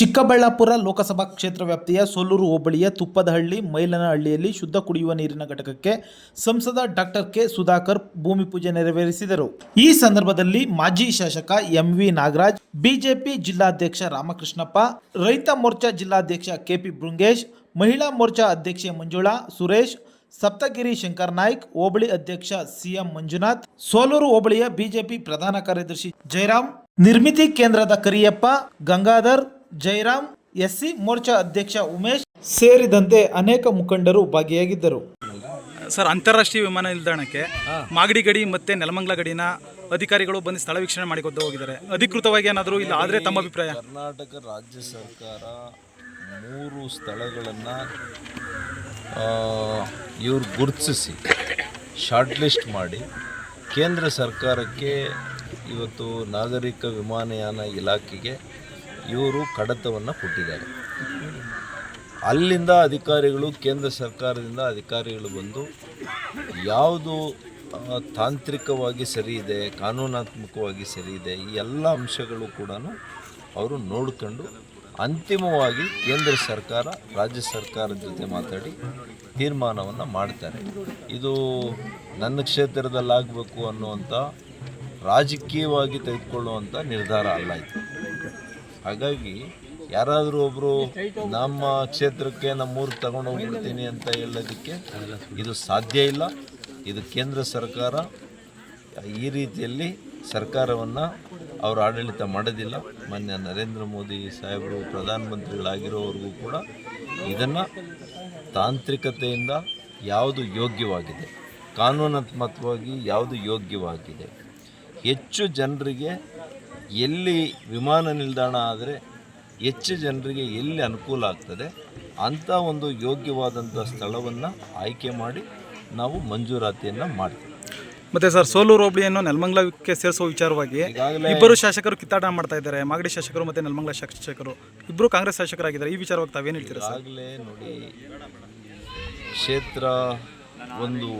ಚಿಕ್ಕಬಳ್ಳಾಪುರ ಲೋಕಸಭಾ ಕ್ಷೇತ್ರ ವ್ಯಾಪ್ತಿಯ ಸೋಲೂರು ಹೋಬಳಿಯ ತುಪ್ಪದಹಳ್ಳಿ ಮೈಲನಹಳ್ಳಿಯಲ್ಲಿ ಶುದ್ಧ ಕುಡಿಯುವ ನೀರಿನ ಘಟಕಕ್ಕೆ ಸಂಸದ ಡಾಕ್ಟರ್ ಕೆ ಸುಧಾಕರ್ ಭೂಮಿ ಪೂಜೆ ನೆರವೇರಿಸಿದರು. ಈ ಸಂದರ್ಭದಲ್ಲಿ ಮಾಜಿ ಶಾಸಕ ಎಂವಿ ನಾಗರಾಜ್, ಬಿಜೆಪಿ ಜಿಲ್ಲಾಧ್ಯಕ್ಷ ರಾಮಕೃಷ್ಣಪ್ಪ, ರೈತ ಮೋರ್ಚಾ ಜಿಲ್ಲಾಧ್ಯಕ್ಷ ಕೆಪಿ ಬೃಂಗೇಶ್, ಮಹಿಳಾ ಮೋರ್ಚಾ ಅಧ್ಯಕ್ಷೆ ಮಂಜುಳಾ, ಸುರೇಶ್, ಸಪ್ತಗಿರಿ ಶಂಕರ್ ನಾಯ್ಕ್, ಹೋಬಳಿ ಅಧ್ಯಕ್ಷ ಸಿಎಂ ಮಂಜುನಾಥ್, ಸೋಲೂರು ಹೋಬಳಿಯ ಬಿಜೆಪಿ ಪ್ರಧಾನ ಕಾರ್ಯದರ್ಶಿ ಜಯರಾಮ್, ನಿರ್ಮಿತಿ ಕೇಂದ್ರದ ಕರಿಯಪ್ಪ, ಗಂಗಾಧರ್ ಜಯರಾಮ್ ಎಸ್ಸಿ ಮೋರ್ಚಾ ಅಧ್ಯಕ್ಷ ಉಮೇಶ್ ಸೇರಿದಂತೆ ಅನೇಕ ಮುಖಂಡರು ಭಾಗಿಯಾಗಿದ್ದರು. ಸರ್ ಅಂತಾರಾಷ್ಟ್ರೀಯ ವಿಮಾನ ನಿಲ್ದಾಣಕ್ಕೆ ಮಾಗಡಿ ಗಡಿ ಮತ್ತೆ ನೆಲಮಂಗಲ ಗಡಿನ ಅಧಿಕಾರಿಗಳು ಬಂದು ಸ್ಥಳ ವೀಕ್ಷಣೆ ಮಾಡಿಕೊಂಡು ಹೋಗಿದ್ದಾರೆ. ಅಧಿಕೃತವಾಗಿ ಏನಾದರೂ ಇಲ್ಲ ಆದರೆ ತಮ್ಮ ಅಭಿಪ್ರಾಯ? ಕರ್ನಾಟಕ ರಾಜ್ಯ ಸರ್ಕಾರ ಮೂರು ಸ್ಥಳಗಳನ್ನು ಇವರು ಗುರುತಿಸಿ ಶಾರ್ಟ್ ಲಿಸ್ಟ್ ಮಾಡಿ ಕೇಂದ್ರ ಸರ್ಕಾರಕ್ಕೆ ಇವತ್ತು ನಾಗರಿಕ ವಿಮಾನಯಾನ ಇಲಾಖೆಗೆ ಇವರು ಕಡತವನ್ನು ಕೊಟ್ಟಿದ್ದಾರೆ. ಅಲ್ಲಿಂದ ಅಧಿಕಾರಿಗಳು, ಕೇಂದ್ರ ಸರ್ಕಾರದಿಂದ ಅಧಿಕಾರಿಗಳು ಬಂದು ಯಾವುದು ತಾಂತ್ರಿಕವಾಗಿ ಸರಿ ಇದೆ, ಕಾನೂನಾತ್ಮಕವಾಗಿ ಸರಿ ಇದೆ, ಈ ಎಲ್ಲ ಅಂಶಗಳು ಕೂಡ ಅವರು ನೋಡಿಕೊಂಡು ಅಂತಿಮವಾಗಿ ಕೇಂದ್ರ ಸರ್ಕಾರ, ರಾಜ್ಯ ಸರ್ಕಾರದ ಜೊತೆ ಮಾತಾಡಿ ತೀರ್ಮಾನವನ್ನು ಮಾಡ್ತಾರೆ. ಇದು ನನ್ನ ಕ್ಷೇತ್ರದಲ್ಲಾಗಬೇಕು ಅನ್ನುವಂಥ ರಾಜಕೀಯವಾಗಿ ತೆಗೆದುಕೊಳ್ಳುವಂಥ ನಿರ್ಧಾರ ಅಲ್ಲ ಇದು. ಹಾಗಾಗಿ ಯಾರಾದರೂ ಒಬ್ಬರು ನಮ್ಮ ಕ್ಷೇತ್ರಕ್ಕೆ ನಮ್ಮ ನಮ್ಮೂರಿಗೆ ತಗೊಂಡು ಹೋಗ್ಬಿಡ್ತೀನಿ ಅಂತ ಹೇಳೋದಕ್ಕೆ ಇದು ಸಾಧ್ಯ ಇಲ್ಲ. ಇದು ಕೇಂದ್ರ ಸರ್ಕಾರ ಈ ರೀತಿಯಲ್ಲಿ ಸರ್ಕಾರವನ್ನು ಅವರು ಆಡಳಿತ ಮಾಡೋದಿಲ್ಲ. ಮಾನ್ಯ ನರೇಂದ್ರ ಮೋದಿ ಸಾಹೇಬರು ಪ್ರಧಾನಮಂತ್ರಿಗಳಾಗಿರೋವರೆಗೂ ಕೂಡ ಇದನ್ನು ತಾಂತ್ರಿಕತೆಯಿಂದ ಯಾವುದು ಯೋಗ್ಯವಾಗಿದೆ, ಕಾನೂನಾತ್ಮಕವಾಗಿ ಯಾವುದು ಯೋಗ್ಯವಾಗಿದೆ. ಹೆಚ್ಚು ಜನರಿಗೆ ಎಲ್ಲಿ ವಿಮಾನ ನಿಲ್ದಾಣ ಆದರೆ ಹೆಚ್ಚು ಜನರಿಗೆ ಎಲ್ಲಿ ಅನುಕೂಲ ಆಗ್ತದೆ ಅಂಥ ಒಂದು ಯೋಗ್ಯವಾದಂಥ ಸ್ಥಳವನ್ನು ಆಯ್ಕೆ ಮಾಡಿ ನಾವು ಮಂಜೂರಾತಿಯನ್ನು ಮಾಡ್ತೀವಿ. ಮತ್ತೆ ಸರ್ ಸೋಲೂರು ಹೋಬಳಿಯನ್ನು ನೆಲಮಂಗಲಕ್ಕೆ ಸೇರಿಸುವ ವಿಚಾರವಾಗಿ ಇಬ್ಬರು ಶಾಸಕರು ಕಿತ್ತಾಟ ಮಾಡ್ತಾ ಇದ್ದಾರೆ. ಮಾಗಡಿ ಶಾಸಕರು ಮತ್ತೆ ನೆಲಮಂಗಲ ಶಾಸಕರು. ಇಬ್ಬರು ಕಾಂಗ್ರೆಸ್ ಶಾಸಕರಾಗಿದ್ದಾರೆ. ಈ ವಿಚಾರವಾಗಿ ತಾವೇನು ಹೇಳ್ತೀರಾ ಸರ್? ಈಗಾಗಲೇ ನೋಡಿ ಕ್ಷೇತ್ರ ಒಂದು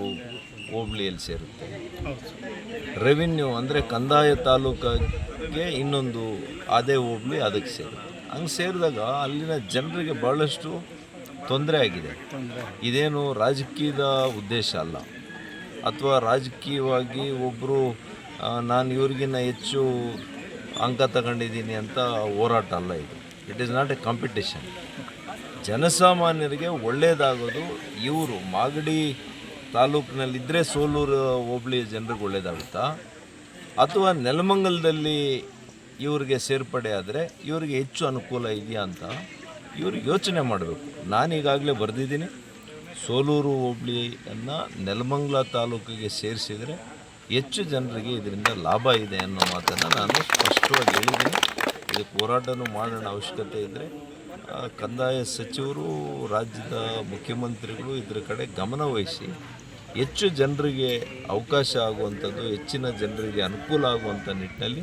ಹೋಬಳಿಯಲ್ಲಿ ಸೇರುತ್ತೆ. ರೆವಿನ್ಯೂ ಅಂದರೆ ಕಂದಾಯ ತಾಲೂಕಿಗೆ ಇನ್ನೊಂದು ಅದೇ ಹೋಬ್ಳಿ ಅದಕ್ಕೆ ಸೇರುತ್ತೆ. ಹಂಗೆ ಸೇರಿದಾಗ ಅಲ್ಲಿನ ಜನರಿಗೆ ಭಾಳಷ್ಟು ತೊಂದರೆ ಆಗಿದೆ. ಇದೇನು ರಾಜಕೀಯದ ಉದ್ದೇಶ ಅಲ್ಲ. ಅಥವಾ ರಾಜಕೀಯವಾಗಿ ಒಬ್ಬರು ನಾನು ಇವ್ರಿಗಿನ್ನ ಹೆಚ್ಚು ಅಂಕ ತಗೊಂಡಿದ್ದೀನಿ ಅಂತ ಹೋರಾಟ ಅಲ್ಲ ಇದು. It is not a competition ಜನಸಾಮಾನ್ಯರಿಗೆ ಒಳ್ಳೆಯದಾಗೋದು ಇವರು ಮಾಗಡಿ ತಾಲೂಕಿನಲ್ಲಿದ್ದರೆ ಸೋಲೂರು ಹೋಬಳಿಯ ಜನರಿಗೆ ಒಳ್ಳೆಯದಾಗುತ್ತಾ ಅಥವಾ ನೆಲಮಂಗಲದಲ್ಲಿ ಇವರಿಗೆ ಸೇರ್ಪಡೆ ಆದರೆ ಇವರಿಗೆ ಹೆಚ್ಚು ಅನುಕೂಲ ಇದೆಯಾ ಅಂತ ಇವರು ಯೋಚನೆ ಮಾಡಬೇಕು. ನಾನೀಗಾಗಲೇ ಬರೆದಿದ್ದೀನಿ. ಸೋಲೂರು ಹೋಬಳಿಯನ್ನು ನೆಲಮಂಗಲ ತಾಲೂಕಿಗೆ ಸೇರಿಸಿದರೆ ಹೆಚ್ಚು ಜನರಿಗೆ ಇದರಿಂದ ಲಾಭ ಇದೆ ಅನ್ನೋ ಮಾತನ್ನು ನಾನು ಸ್ಪಷ್ಟವಾಗಿ ಹೇಳಿದ್ದೀನಿ. ಇದಕ್ಕೆ ಹೋರಾಟನೂ ಮಾಡೋಣ ಅವಶ್ಯಕತೆ ಇದ್ದರೆ ಕಂದಾಯ ಸಚಿವರು ರಾಜ್ಯದ ಮುಖ್ಯಮಂತ್ರಿಗಳು ಇದರ ಕಡೆ ಗಮನ ವಹಿಸಿ ಹೆಚ್ಚು ಜನರಿಗೆ ಅವಕಾಶ ಆಗುವಂಥದ್ದು ಹೆಚ್ಚಿನ ಜನರಿಗೆ ಅನುಕೂಲ ಆಗುವಂಥ ನಿಟ್ಟಿನಲ್ಲಿ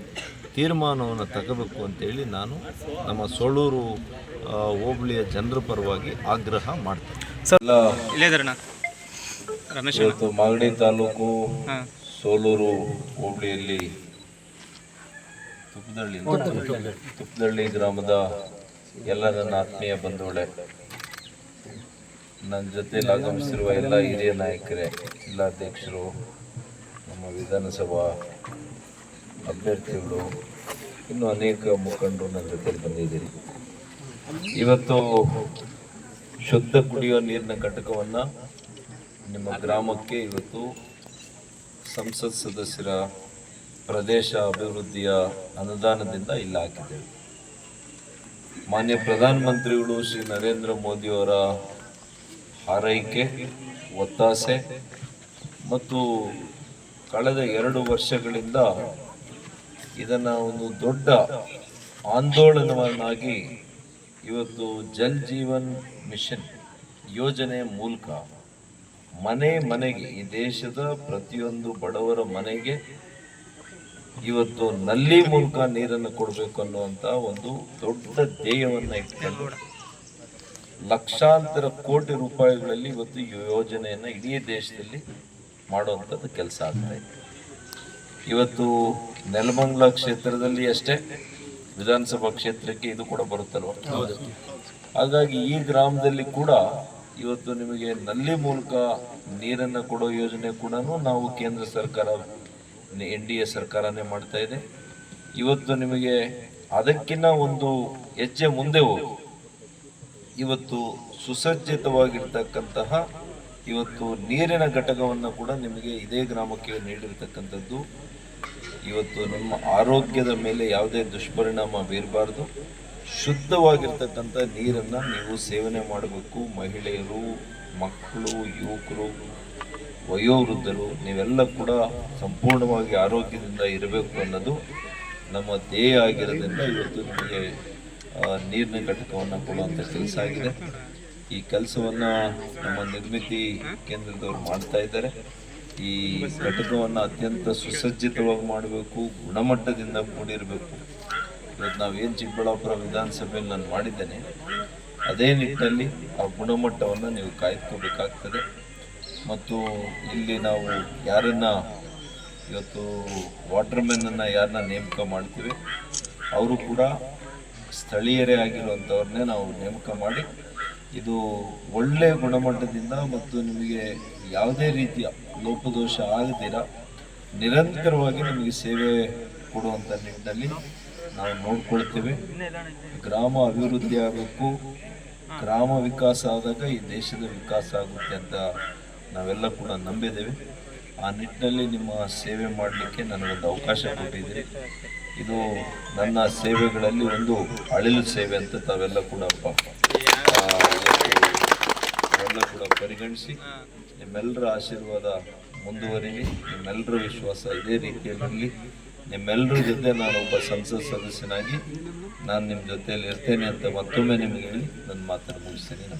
ತೀರ್ಮಾನವನ್ನು ತಗಬೇಕು ಅಂತೇಳಿ ನಾನು ನಮ್ಮ ಸೋಳೂರು ಹೋಬಳಿಯ ಜನರ ಪರವಾಗಿ ಆಗ್ರಹ ಮಾಡ್ತೇನೆ. ಇವತ್ತು ಮಾಗಡಿ ತಾಲೂಕು ಸೋಲೂರು ಹೋಬಳಿಯಲ್ಲಿ ತುಪ್ಪದಳ್ಳಿ. ತುಪ್ಪದಳ್ಳಿ ಗ್ರಾಮದ ಎಲ್ಲ ನನ್ನ ಆತ್ಮೀಯ ಬಂಧುಗಳೇ ನನ್ನ ಜೊತೆಯಲ್ಲಿ ಆಗಮಿಸಿರುವ ಎಲ್ಲ ಹಿರಿಯ ನಾಯಕರೇ, ಜಿಲ್ಲಾಧ್ಯಕ್ಷರು, ನಮ್ಮ ವಿಧಾನಸಭಾ ಅಭ್ಯರ್ಥಿಗಳು, ಇನ್ನೂ ಅನೇಕ ಮುಖಂಡರು ನನ್ನ ಜೊತೆಲಿ ಬಂದಿದ್ದೀರಿ. ಇವತ್ತು ಶುದ್ಧ ಕುಡಿಯುವ ನೀರಿನ ಘಟಕವನ್ನು ನಿಮ್ಮ ಗ್ರಾಮಕ್ಕೆ ಇವತ್ತು ಸಂಸತ್ ಸದಸ್ಯರ ಪ್ರದೇಶ ಅಭಿವೃದ್ಧಿಯ ಅನುದಾನದಿಂದ ಇಲ್ಲಿ ಹಾಕಿದ್ದೇವೆ. ಮಾನ್ಯ ಪ್ರಧಾನಮಂತ್ರಿಗಳು ಶ್ರೀ ನರೇಂದ್ರ ಮೋದಿಯವರ ಹಾರೈಕೆ, ಒತ್ತಾಸೆ ಮತ್ತು ಕಳೆದ ಎರಡು ವರ್ಷಗಳಿಂದ ಇದನ್ನು ಒಂದು ದೊಡ್ಡ ಆಂದೋಲನವನ್ನಾಗಿ ಇವತ್ತು ಜಲ್ ಜೀವನ್ ಮಿಷನ್ ಯೋಜನೆ ಮೂಲಕ ಮನೆ ಮನೆಗೆ, ಈ ದೇಶದ ಪ್ರತಿಯೊಂದು ಬಡವರ ಮನೆಗೆ ಇವತ್ತು ನಲ್ಲಿ ಮೂಲಕ ನೀರನ್ನು ಕೊಡಬೇಕು ಅನ್ನುವಂತ ಒಂದು ದೊಡ್ಡ ಧ್ಯೇಯವನ್ನು ಇಟ್ಕೊಂಡು ಲಕ್ಷಾಂತರ ಕೋಟಿ ರೂಪಾಯಿಗಳಲ್ಲಿ ಇವತ್ತು ಯೋಜನೆಯನ್ನು ಇಡೀ ದೇಶದಲ್ಲಿ ಮಾಡುವಂಥದ್ದು ಕೆಲಸ ಆಗ್ತಾ ಇದೆ. ಇವತ್ತು ನೆಲಮಂಗಲ ಕ್ಷೇತ್ರದಲ್ಲಿ ಅಷ್ಟೇ, ವಿಧಾನಸಭಾ ಕ್ಷೇತ್ರಕ್ಕೆ ಇದು ಕೂಡ ಬರುತ್ತಲ್ವ? ಹಾಗಾಗಿ ಈ ಗ್ರಾಮದಲ್ಲಿ ಕೂಡ ಇವತ್ತು ನಿಮಗೆ ನಲ್ಲಿ ಮೂಲಕ ನೀರನ್ನು ಕೊಡೋ ಯೋಜನೆ ಕೂಡ ನಾವು ಕೇಂದ್ರ ಸರ್ಕಾರ ಎನ್ ಡಿ ಎ ಸರ್ಕಾರನೇ ಮಾಡ್ತಾ ಇದೆ. ಇವತ್ತು ನಿಮಗೆ ಅದಕ್ಕಿಂತ ಒಂದು ಹೆಜ್ಜೆ ಮುಂದೆ ಹೋಗಿ. ಇವತ್ತು ಸುಸಜ್ಜಿತವಾಗಿರ್ತಕ್ಕಂತಹ ಇವತ್ತು ನೀರಿನ ಘಟಕವನ್ನು ಕೂಡ ನಿಮಗೆ ಇದೇ ಗ್ರಾಮಕ್ಕೆ ನೀಡಿರ್ತಕ್ಕಂಥದ್ದು. ಇವತ್ತು ನಿಮ್ಮ ಆರೋಗ್ಯದ ಮೇಲೆ ಯಾವುದೇ ದುಷ್ಪರಿಣಾಮ ಬೀರಬಾರ್ದು. ಶುದ್ಧವಾಗಿರ್ತಕ್ಕಂಥ ನೀರನ್ನು ನೀವು ಸೇವನೆ ಮಾಡಬೇಕು. ಮಹಿಳೆಯರು, ಮಕ್ಕಳು, ಯುವಕರು ವಯೋವೃದ್ಧರು, ನೀವೆಲ್ಲ ಕೂಡ ಸಂಪೂರ್ಣವಾಗಿ ಆರೋಗ್ಯದಿಂದ ಇರಬೇಕು ಅನ್ನೋದು ನಮ್ಮ ಧ್ಯೇಯ ಆಗಿರೋದ್ರಿಂದ ಇವತ್ತು ನಮಗೆ ನೀರಿನ ಘಟಕವನ್ನು ಕೊಡುವಂಥ ಕೆಲಸ ಆಗಿದೆ ಈ ಕೆಲಸವನ್ನು ನಮ್ಮ ನಿರ್ಮಿತಿ ಕೇಂದ್ರದವರು ಮಾಡ್ತಾ ಇದ್ದಾರೆ. ಈ ಘಟಕವನ್ನು ಅತ್ಯಂತ ಸುಸಜ್ಜಿತವಾಗಿ ಮಾಡಬೇಕು, ಗುಣಮಟ್ಟದಿಂದ ಕೂಡಿರಬೇಕು. ಇವತ್ತು ನಾವೇನು ಚಿಕ್ಕಬಳ್ಳಾಪುರ ವಿಧಾನಸಭೆಯಲ್ಲಿ ನಾನು ಮಾಡಿದ್ದೇನೆ, ಅದೇ ನಿಟ್ಟಿನಲ್ಲಿ ಆ ಗುಣಮಟ್ಟವನ್ನು ನೀವು ಕಾಯ್ದುಕೋಬೇಕಾಗ್ತದೆ ಮತ್ತು ಇಲ್ಲಿ ನಾವು ಯಾರನ್ನ ಇವತ್ತು ವಾಟರ್ಮೆನನ್ನು ಯಾರನ್ನ ನೇಮಕ ಮಾಡ್ತೀವಿ, ಅವರು ಕೂಡ ಸ್ಥಳೀಯರೇ ಆಗಿರುವಂಥವ್ರನ್ನೇ ನಾವು ನೇಮಕ ಮಾಡಿ, ಇದು ಒಳ್ಳೆಯ ಗುಣಮಟ್ಟದಿಂದ ಮತ್ತು ನಿಮಗೆ ಯಾವುದೇ ರೀತಿಯ ಲೋಪದೋಷ ಆಗದಿರ ನಿರಂತರವಾಗಿ ನಿಮಗೆ ಸೇವೆ ಕೊಡುವಂಥ ನಿಟ್ಟಿನಲ್ಲಿ ನಾವು ನೋಡ್ಕೊಳ್ತೇವೆ. ಗ್ರಾಮ ಅಭಿವೃದ್ಧಿ ಆಗಬೇಕು, ಗ್ರಾಮ ವಿಕಾಸ ಆದಾಗ ಈ ದೇಶದ ವಿಕಾಸ ಆಗುತ್ತೆ ಅಂತ ನಾವೆಲ್ಲ ಕೂಡ ನಂಬಿದ್ದೇವೆ. ಆ ನಿಟ್ಟಿನಲ್ಲಿ ನಿಮ್ಮ ಸೇವೆ ಮಾಡಲಿಕ್ಕೆ ನನಗೊಂದು ಅವಕಾಶ ಕೊಟ್ಟಿದ್ದೀರಿ. ಇದು ನನ್ನ ಸೇವೆಗಳಲ್ಲಿ ಒಂದು ಅಳಿಲು ಸೇವೆ ಅಂತ ತಾವೆಲ್ಲ ಕೂಡ ತಾವೆಲ್ಲ ಕೂಡ ಪರಿಗಣಿಸಿ ನಿಮ್ಮೆಲ್ಲರ ಆಶೀರ್ವಾದ ಮುಂದುವರಿಲಿ, ನಿಮ್ಮೆಲ್ಲರ ವಿಶ್ವಾಸ ಇದೇ ರೀತಿಯಲ್ಲಿ ನಿಮ್ಮೆಲ್ಲರ ಜೊತೆ ನಾನು ಒಬ್ಬ ಸಂಸತ್ ಸದಸ್ಯನಾಗಿ ನಾನು ನಿಮ್ಮ ಜೊತೆಯಲ್ಲಿ ಇರ್ತೇನೆ ಅಂತ ಮತ್ತೊಮ್ಮೆ ನಿಮಗೆ ಹೇಳಿ ನನ್ನ ಮಾತನ್ನು ಮುಗಿಸ್ತೇನೆ.